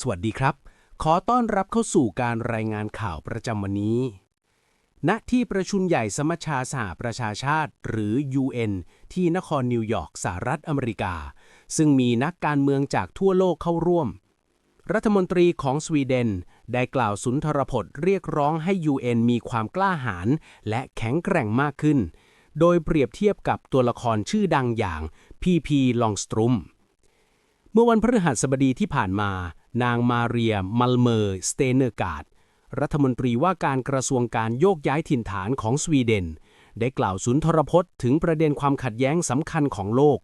สวัสดีครับ ขอต้อนรับเข้าสู่การรายงานข่าวประจำวันนี้ ณ ที่ประชุมใหญ่สมัชชาสหประชาชาติ หรือ UN ที่นครนิวยอร์กสหรัฐอเมริกา ซึ่งมีนักการเมืองจากทั่วโลกเข้าร่วม รัฐมนตรีของสวีเดน ได้กล่าวสุนทรพจน์เรียกร้องให้ UN มีความกล้าหาญและแข็งแกร่งมากขึ้น โดยเปรียบเทียบกับตัวละครชื่อดังอย่างพีพีลองสตรุมเมื่อวันพฤหัสบดีที่ผ่านมา นางมาเรีย มัลเมอร์ สเตเนอร์การ์ด รัฐมนตรีว่าการกระทรวงการโยกย้ายถิ่นฐานของสวีเดน ได้กล่าวสุนทรพจน์ถึงประเด็นความขัดแย้งสำคัญของโลก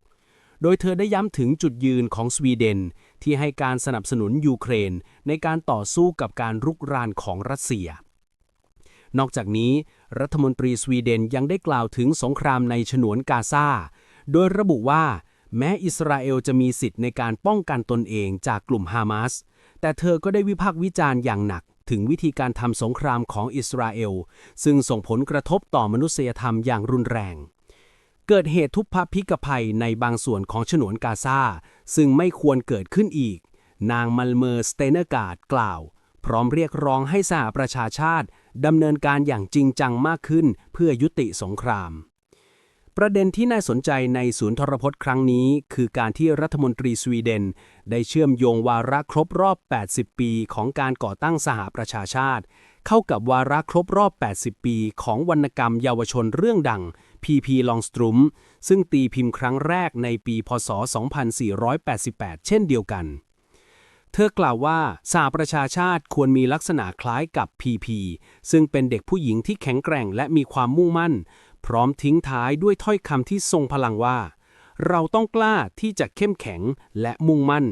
โดยเธอได้ย้ำถึงจุดยืนของสวีเดน ที่ให้การสนับสนุนยูเครน ในการต่อสู้กับการรุกรานของรัสเซีย นอกจากนี้ รัฐมนตรีสวีเดนยังได้กล่าวถึงสงครามในฉนวนกาซา โดยระบุว่า แม้อิสราเอลจะมีสิทธิ์ในการป้องกันตนเองจากกลุ่มฮามาส แต่เธอก็ได้วิพากษ์วิจารณ์อย่างหนัก ถึงวิธีการทำสงครามของอิสราเอล ซึ่งส่งผลกระทบต่อมนุษยธรรมอย่างรุนแรง เกิดเหตุทุพพพิกภัยในบางส่วนของฉนวนกาซาซึ่งไม่ควรเกิดขึ้นอีก นางมัลเมอร์สเตเนอร์กาดกล่าว พร้อมเรียกร้องให้สหประชาชาติดำเนินการอย่างจริงจังมากขึ้นเพื่อยุติสงคราม ประเด็นที่น่าสนใจในศูนย์ทรพจน์ครั้งนี้ คือการที่รัฐมนตรีสวีเดน ได้เชื่อมโยงวาระครบรอบ 80 ปีของการก่อตั้งสหประชาชาติ เข้ากับวาระครบรอบ 80 ปี ของวรรณกรรมเยาวชนเรื่องดัง พีพีลองสตรุมซึ่งตีพิมพ์ครั้งแรกในปี พศ 2488 เช่นเดียวกัน เธอกล่าวว่าสหประชาชาติควรมีลักษณะคล้ายกับ PP ซึ่งเป็นเด็กผู้หญิงที่แข็งแกร่งและมีความมุ่งมั่น พร้อมทิ้งท้ายด้วยถ้อยคำที่ทรงพลังว่า เราต้องกล้าที่จะเข้มแข็งและมุ่งมั่น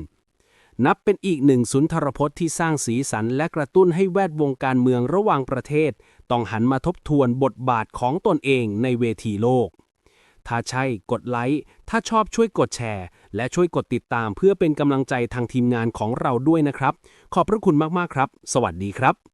นับเป็นอีกหนึ่งสุนทรพจน์ที่สร้างสีสันและกระตุ้นให้แวดวงการเมืองระหว่างประเทศ ต้องหันมาทบทวนบทบาทของตนเองในเวทีโลก ถ้าใช่กดไลค์ ถ้าชอบช่วยกดแชร์ และช่วยกดติดตามเพื่อเป็นกำลังใจทางทีมงานของเราด้วยนะครับ ขอบพระคุณมากๆครับ สวัสดีครับ